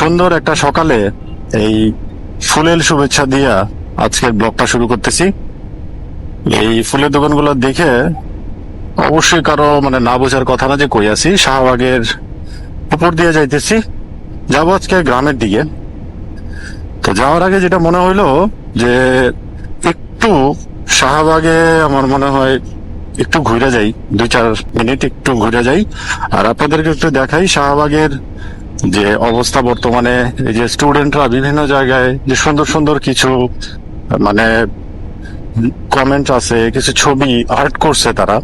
সুন্দর একটা সকালে এই ফুলের শুভেচ্ছা দিয়া আজকের ব্লগটা শুরু করতেছি। এই ফুলের দোকানগুলো দেখে অবশ্যই কারও মানে না বোঝার কথা না যে কই আছি, শাহবাগের উপর দিয়ে যাইতেছি। যাব আজকে গ্রামের দিকে। তো যাওয়ার আগে যেটা মনে হইল যে একটু শাহবাগে আমার মনে হয় একটু ঘুরে যাই, দুই চার মিনিট একটু ঘুরে যাই। আর আপনাদেরকে একটু দেখাই শাহবাগের যে অবস্থা বর্তমানে, এই যে স্টুডেন্টরা বিভিন্ন জায়গায় যে সুন্দর সুন্দর কিছু মানে কমেন্ট আছে, কিছু ছবি আর্ট করছে তারা।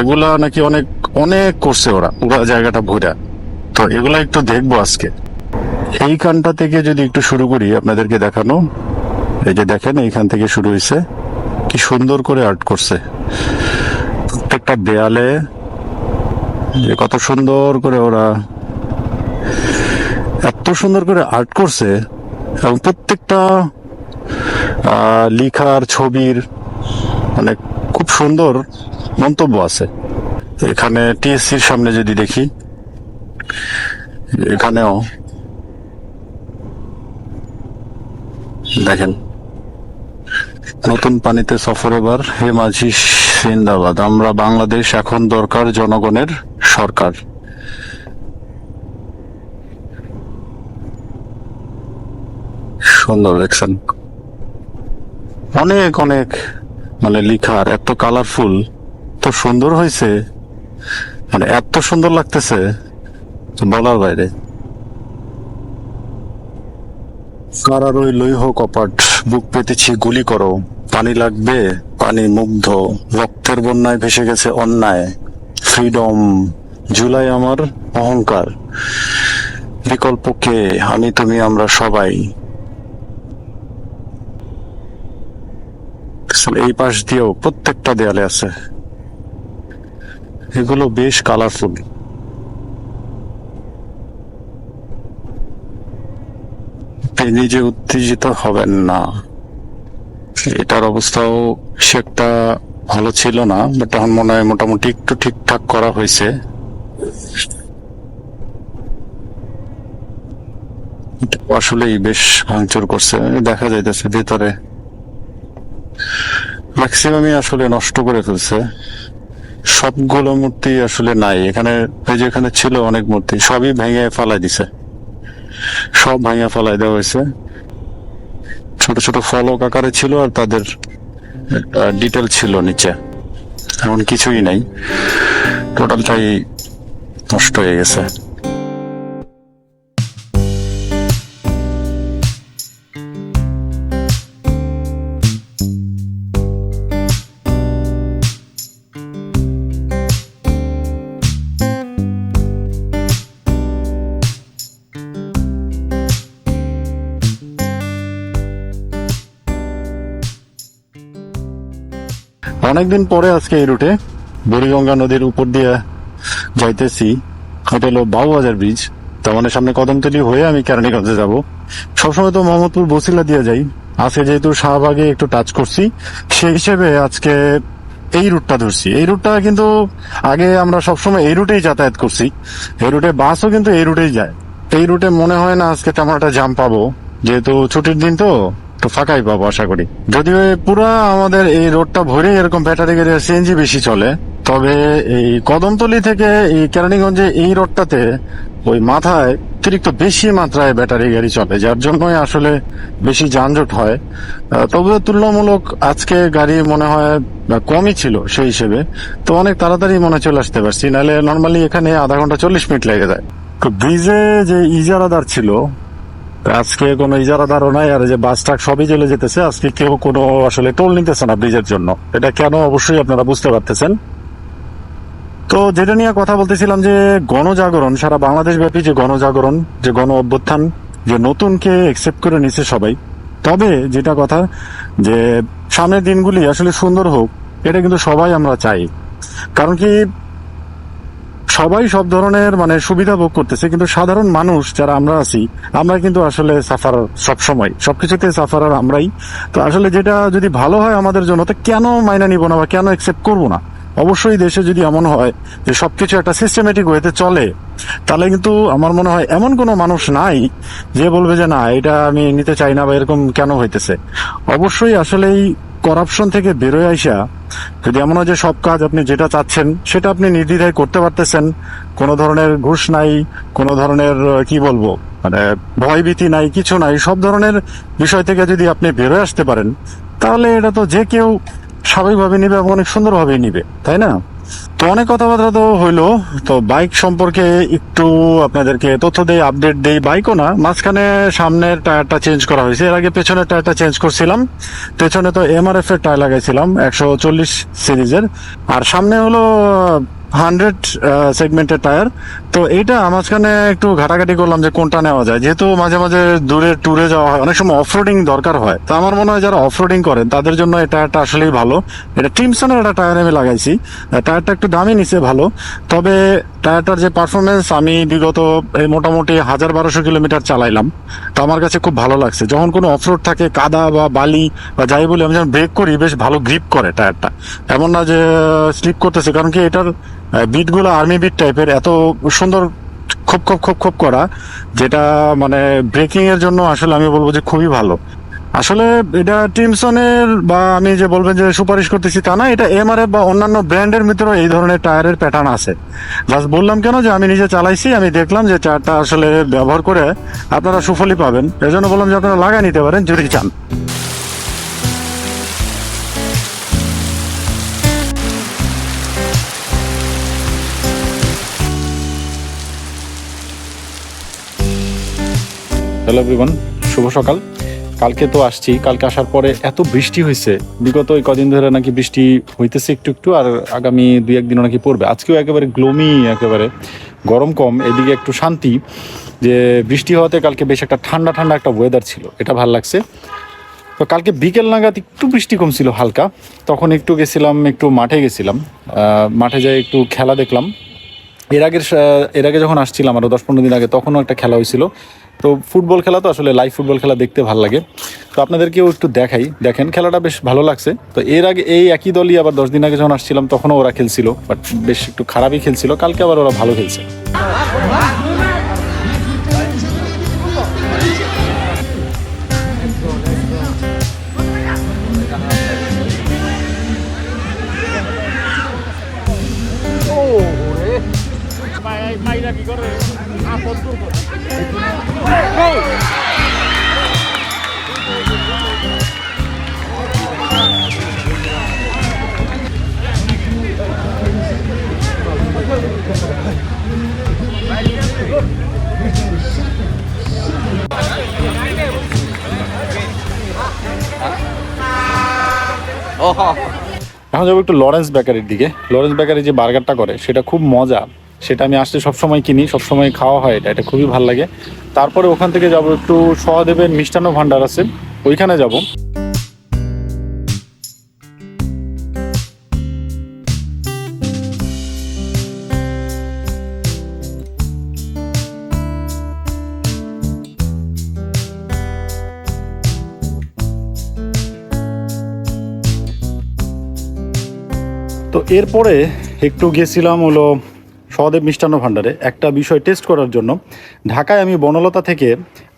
এগুলা নাকি অনেক অনেক করছে ওরা, পুরো জায়গাটা ভরা তো এগুলা একটু দেখব আজকে। এইখানটা থেকে যদি একটু শুরু করি, আপনাদেরকে দেখানো। এই যে দেখেন, এইখান থেকে শুরু হয়েছে কি সুন্দর করে আর্ট করছে। প্রত্যেকটা দেয়ালে যে কত সুন্দর করে ওরা এত সুন্দর করে আর্ট করছে, এবং প্রত্যেকটা লিখার ছবির মানে খুব সুন্দর মন্তব্য আছে। এখানে টিএসসির সামনে যদি দেখি, এখানেও দেখেন, নতুন পানিতে সফর এবার হে মাঝি সিন্দাবাদ। আমরা বাংলাদেশ এখন দরকার জনগণের সরকার। সুন্দর দেখছেন। অনেক অনেক মানে লিখার, এত কালারফুল তো সুন্দর হয়েছে। মানে এত সুন্দর লাগতেছে বলার বাইরে। কারার ওই লৌহ কপাট, বুক পেতেছি, গুলি করো। পানি লাগবে, পানি মুগ্ধ, রক্তের বন্যায় ভেসে গেছে অন্যায়। ফ্রিডম জুলাই আমার অহংকার। বিকল্প কে? আমি, তুমি, আমরা সবাই। এই পাশ দিয়েও প্রত্যেকটা দেয়ালে আছে। এগুলো বেশ কালারফুল নিজে উত্তেজিত হবেন না, এটার অবস্থাও সে একটা ভালো ছিল না, বাট এখন মনে হয় মোটামুটি একটু ঠিকঠাক করা হয়েছে। আসলেই বেশ ভাঙচুর করছে, দেখা যাইতেছে ভিতরে। ম্যাক্সিমামই আসলে নষ্ট করে ফেলছে। সবগুলো মূর্তি আসলে নাই। এখানে এই যে এখানে ছিল অনেক মূর্তি, সবই ভেঙে ফালাই দিছে। সব ভাঙে ফালাই দেওয়া হয়েছে। ছোট ছোট ফলক আকারে ছিল আর তাদের ডিটেল ছিল নিচে। এমন কিছুই নাই। টোটালটাই নষ্ট হয়ে গেছে। অনেকদিন পরে আজকে এই রুটে বুড়িগঙ্গা নদীর উপর দিয়ে যাইতেছি। এটা হলো বাবুবাজার ব্রিজ তার মানে সামনে কদমতলি হয়ে আমি কেরানীগঞ্জে যাব। সবসময় তো মোহাম্মদপুর বসিলা দিয়ে যাই। আজকে যেহেতু শাহবাগে একটু টাচ করছি, সেই হিসেবে আজকে এই রুটটা ধরছি। এই রুটটা কিন্তু আগে আমরা সবসময় এই রুটেই যাতায়াত করছি। এই রুটে বাসও কিন্তু এই রুটেই যায়। এই রুটে মনে হয় না আজকে তেমন একটা জাম পাবো। যেহেতু ছুটির দিন তো। একটু ফাঁকাই পাবো, আশা করি। যদিও পুরা আমাদের এই রোডটা ভরে এরকম ব্যাটারি গাড়ি সিএনজি বেশি চলে, তবে এই কদমতলি থেকে এই কেরানীগঞ্জে এই রোডটাতে ওই মাথায় অতিরিক্ত বেশি মাত্রায় ব্যাটারি গাড়ি চলে, যার জন্যই আসলে বেশি যানজট হয়। তবে তুলনামূলক আজকে গাড়ি মনে হয় কমই ছিল সেই হিসেবে। তো অনেক তাড়াতাড়ি মনে চলে আসতে পারছি, নাহলে নর্মালি এখানে আধা ঘণ্টা চল্লিশ মিনিট লেগে যায়। তো ব্রিজে যে ইজারাদার ছিল আজকে কোনো ইজারাদারও নাই, আর যে বাস ট্রাক সবই চলে যেতেছে, আজকে কেউ কোনো আসলে টোল নিতেছে না ব্রিজের জন্য। এটা কেন অবশ্যই আপনারা বুঝতে পারতেছেন? তো যেটা নিয়ে কথা বলতেছিলাম যে গণজাগরণ, সারা বাংলাদেশ ব্যাপী যে গণজাগরণ, যে গণ অভ্যুত্থান, যে নতুনকে একসেপ্ট করে নিছে সবাই। তবে যেটা কথা, যে সামনের দিনগুলি আসলে সুন্দর হোক, এটা কিন্তু সবাই আমরা চাই। কারণ কি সবাই সব ধরনের মানে সুবিধা ভোগ করতেছে, কিন্তু সাধারণ মানুষ যারা আমরা আছি, আমরা কিন্তু আসলে সাফার সব সময় সবকিছুতে সাফারার আমরাই। তো আসলে যেটা যদি ভালো হয় আমাদের জন্য, তো কেন মাইনা নিব না বা কেন অ্যাকসেপ্ট করব না? অবশ্যই দেশে যদি এমন হয় যে সবকিছু একটা সিস্টেমেটিক ওয়েতে চলে, তাহলে কিন্তু আমার মনে হয় এমন কোনো মানুষ নাই যে বলবে যে, না, এটা আমি নিতে চাই না বা এরকম কেন হইতেছে? অবশ্যই আসলেই করাপশন থেকে বেরোয় আইসা, যদি এমন হয় যে সব কাজ আপনি যেটা চাচ্ছেন, সেটা আপনি নির্দ্বিধায় করতে পারতেছেন, কোনো ধরনের ঘুষ নাই, কোনো ধরনের কি বলব মানে ভয়ভীতি নাই, কিছু নাই, সব ধরনের বিষয় থেকে যদি আপনি বেরোয় আসতে পারেন, তাহলে এটা তো যে কেউ স্বাভাবিকভাবে নিবে এবং অনেক সুন্দরভাবেই নিবে, তাই না? তো অনেক কথাবার্তা তো হইল। তো বাইক সম্পর্কে একটু আপনাদেরকে তথ্য দেই আপডেট দেই। বাইকও না, মাঝখানে সামনের টায়ারটা চেঞ্জ করা হয়েছে। এর আগে পেছনের টায়ারটা চেঞ্জ করছিলাম। পেছনে তো এমআরএফ এর টায়ার লাগাইছিলাম, একশো চল্লিশ সিরিজের। আর সামনে হলো হান্ড্রেড সেগমেন্টের টায়ার তো এইটা মাঝখানে একটু ঘাটাঘাটি করলাম যে কোনটা নেওয়া যায়। যেহেতু মাঝে মাঝে দূরে ট্যুরে যাওয়া হয়, অনেক সময় অফরোডিং দরকার হয়। তো আমার মনে হয় যারা অফরোডিং করেন, তাদের জন্য এই টায়ারটা আসলেই ভালো। এটা টিমসনের একটা টায়ার আমি লাগাইছি। টায়ারটা একটু দামি নিচে ভালো। তবে টায়ারটার যে পারফরমেন্স আমি বিগত, এই মোটামুটি হাজার বারোশো কিলোমিটার চালাইলাম। তো আমার কাছে খুব ভালো লাগছে। যখন কোনো অফরোড থাকে, কাদা বা বালি বা যাই বলি, আমি যখন ব্রেক করি, বেশ ভালো গ্রিপ করে টায়ারটা এমন না যে স্লিপ করতেছে। কারণ কি এটার বিটগুলো আর্মি বিট টাইপের এত সুন্দর, খুব খুব খুব খুব করা, যেটা মানে ব্রেকিং এর জন্য আসলে আমি বলব যে খুবই ভালো। আসলে এটা টিমসনের বা আমি যে বলবেন যে সুপারিশ করতেছি তা না, এটা এমআরএফ বা অন্যান্য ব্র্যান্ডের ভিতরেও এই ধরনের টায়ারের প্যাটার্ন আছে। জাস্ট বললাম কেন যে আমি নিজে চালাইছি, আমি দেখলাম যে টায়ারটা আসলে ব্যবহার করে আপনারা সুফলই পাবেন। এই জন্য বললাম যে আপনারা লাগাই নিতে পারেন, যদি চান। হ্যালো এভরিওয়ান শুভ সকাল। কালকে তো আসছি। কালকে আসার পরে এত বৃষ্টি হয়েছে। বিগত ওই কদিন ধরে নাকি বৃষ্টি হইতেছে একটু একটু, আর আগামী দুই একদিনও নাকি পড়বে। আজকেও একেবারে গ্লোমি একেবারে গরম কম। এদিকে একটু শান্তি, যে বৃষ্টি হওয়াতে কালকে বেশ একটা ঠান্ডা ঠান্ডা একটা ওয়েদার ছিল। এটা ভালো লাগছে। তো কালকে বিকেল নাগাদ একটু বৃষ্টি কম ছিল হালকা। তখন একটু গেছিলাম, একটু মাঠে গেছিলাম। মাঠে যাই একটু খেলা দেখলাম। এর আগের, এর আগে যখন আসছিলাম আরও দশ পনেরো দিন আগে, তখনও একটা খেলা হয়েছিল। তো ফুটবল খেলা তো আসলে লাইভ ফুটবল খেলা দেখতে ভালো লাগে। তো আপনাদেরকেও একটু দেখাই। দেখেন, খেলাটা বেশ ভালো লাগছে। তো এর আগে এই একই দলই আবার দশ দিন আগে যখন আসছিলাম, তখনও ওরা খেলছিল বাট বেশ একটু খারাপই খেলছিল। কালকে আবার ওরা ভালো খেলছে। এখন যাব একটু লরেন্স বেকারির দিকে। লরেন্স বেকারি যে বার্গারটা করে, সেটা খুব মজা। সেটা আমি আসলে সবসময় কিনি, সবসময় খাওয়া হয় এটা এটা খুবই ভালো লাগে। তারপরে ওখান থেকে যাব একটু সহদেবের মিষ্টান্ন ভাণ্ডার আছে, ওইখানে যাব। এরপরে একটু গেছিলাম হলো সহদেব মিষ্টান্ন ভাণ্ডারে। একটা বিষয় টেস্ট করার জন্য। ঢাকায় আমি বনলতা থেকে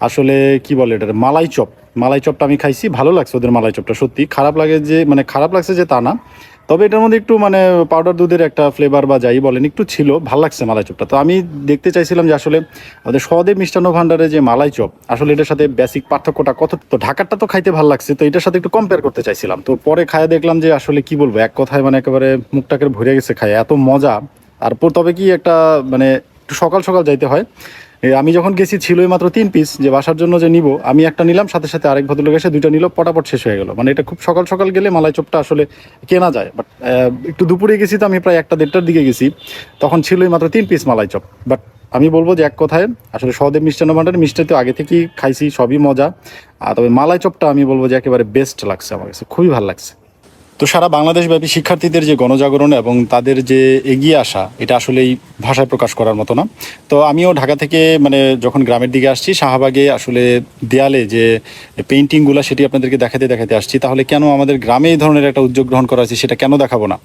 আসলে কি বলে এটার মালাই চপ মালাই চপটা আমি খাইছি, ভালো লাগছে ওদের মালাই চপটা সত্যি। খারাপ লাগে যে মানে খারাপ লাগছে যে তা না। তবে এটার মধ্যে একটু মানে পাউডার দুধের একটা ফ্লেভার বা যাই বলেন, একটু ছিল, ভালো লাগছে মালাই চপটা। তো আমি দেখতে চাইছিলাম যে আসলে আমাদের সহদেব মিষ্টান্ন ভাণ্ডারে যে মালাই চপ, আসলে এটার সাথে বেসিক পার্থক্যটা কত? তো ঢাকারটা তো খাইতে ভালো লাগছে, তো এটার সাথে একটু কম্পেয়ার করতে চাইছিলাম। তো পরে খায় দেখলাম যে আসলে কি বলব, এক কথায় মানে একেবারে মুখটাকে ভরে গেছে খায়, এত মজা। তারপর তবে কি একটা মানে একটু সকাল সকাল যাইতে হয়। আমি যখন গেছি ছিলই মাত্র তিন পিস যে বাসার জন্য যে নিব, আমি একটা নিলাম, সাথে সাথে আরেক ভদ্রলোক এসে দুইটা নিল, পটাপট শেষ হয়ে গেল। মানে এটা খুব সকাল সকাল গেলে মালাই চপটা আসলে কেনা যায়। বাট একটু দুপুরে গেছি তো আমি প্রায় একটা দেড়টার দিকে গেছি, তখন ছিলই মাত্র তিন পিস মালাই চপ। বাট আমি বলব যে এক কথায়, আসলে সহদেব মিষ্টান্ন ভাণ্ডার, মিষ্টি তো আগে থেকেই খাইছি, সবই মজা। আর তবে মালাই চপটা আমি বলব যে একেবারে বেস্ট লাগছে আমার কাছে, খুবই ভালো লাগছে। তো সারা বাংলাদেশব্যাপী শিক্ষার্থীদের যে গণজাগরণ এবং তাদের যে এগিয়ে আসা, এটা আসলেই ভাষায় প্রকাশ করার মতো না। তো আমিও ঢাকা থেকে মানে যখন গ্রামের দিকে আসছি, শাহবাগে আসলে দেয়ালে যে পেন্টিংগুলো সেটি আপনাদেরকে দেখাতে দেখাতে আসছি, তাহলে কেন আমাদের গ্রামে এই ধরনের একটা উদ্যোগ গ্রহণ করা হয়েছে সেটা কেন দেখাবো না?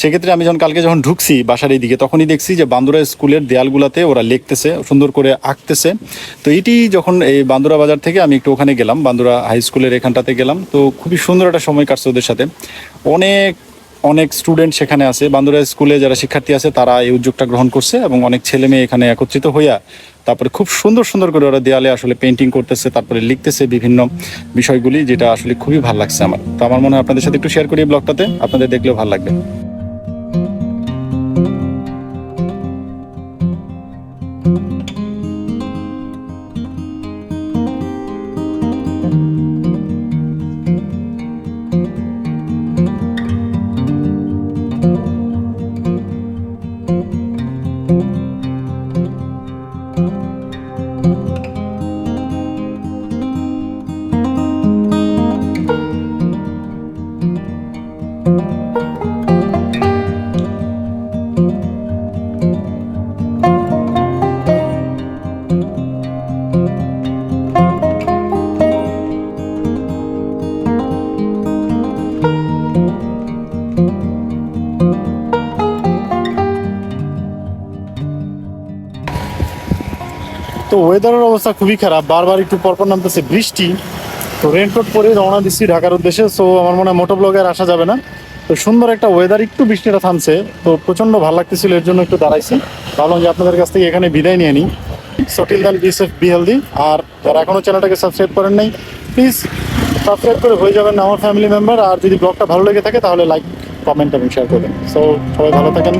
সেক্ষেত্রে আমি যখন কালকে যখন ঢুকছি বাসার এই দিকে তখনই দেখছি যে বান্দুরা স্কুলের দেয়ালগুলোতে ওরা লিখতেছে, সুন্দর করে আঁকতেছে। তো এটি যখন এই বান্দুরা বাজার থেকে আমি একটু ওখানে গেলাম, বান্দুরা হাই স্কুলের এখানটাতে গেলাম, তো খুবই সুন্দর একটা সময় কাটছে ওদের সাথে। অনেক অনেক স্টুডেন্ট সেখানে আছে। বান্দুরা স্কুলে যারা শিক্ষার্থী আছে, তারা এই উদ্যোগটা গ্রহণ করছে এবং অনেক ছেলে মেয়ে এখানে একত্রিত হইয়া তারপরে খুব সুন্দর সুন্দর করে ওরা দেয়ালে আসলে পেন্টিং করতেছে, তারপরে লিখতেছে বিভিন্ন বিষয়গুলি, যেটা আসলে খুবই ভালো লাগছে আমার। তো আমার মনে হয় আপনাদের সাথে একটু শেয়ার করি ব্লগটাতে আপনাদের দেখলেও ভালো লাগবে। তো ওয়েদারের অবস্থা খুবই খারাপ। বারবার একটু পরপর নামতেছে বৃষ্টি। তো রেনকোট পরে রওনা দিচ্ছি ঢাকার উদ্দেশ্যে। সো আমার মনে হয় মোটো ব্লগে আর আসা যাবে না। তো সুন্দর একটা ওয়েদার একটু বৃষ্টিটা থামছে। তো প্রচণ্ড ভালো লাগতেছিল, এর জন্য একটু দাঁড়াইছি। ভাবলাম যে আপনাদের কাছ থেকে এখানে বিদায় নিয়ে নিই। সটিল দান বি সেফ বি হেলদি আর যারা এখনও চ্যানেলটাকে সাবস্ক্রাইব করেন নাই প্লিজ সাবস্ক্রাইব করে হয়ে যাবেন আমার ফ্যামিলি মেম্বার আর যদি ব্লগটা ভালো লেগে থাকে, তাহলে লাইক কমেন্ট এবং শেয়ার করবেন। সো সবাই ভালো থাকেন।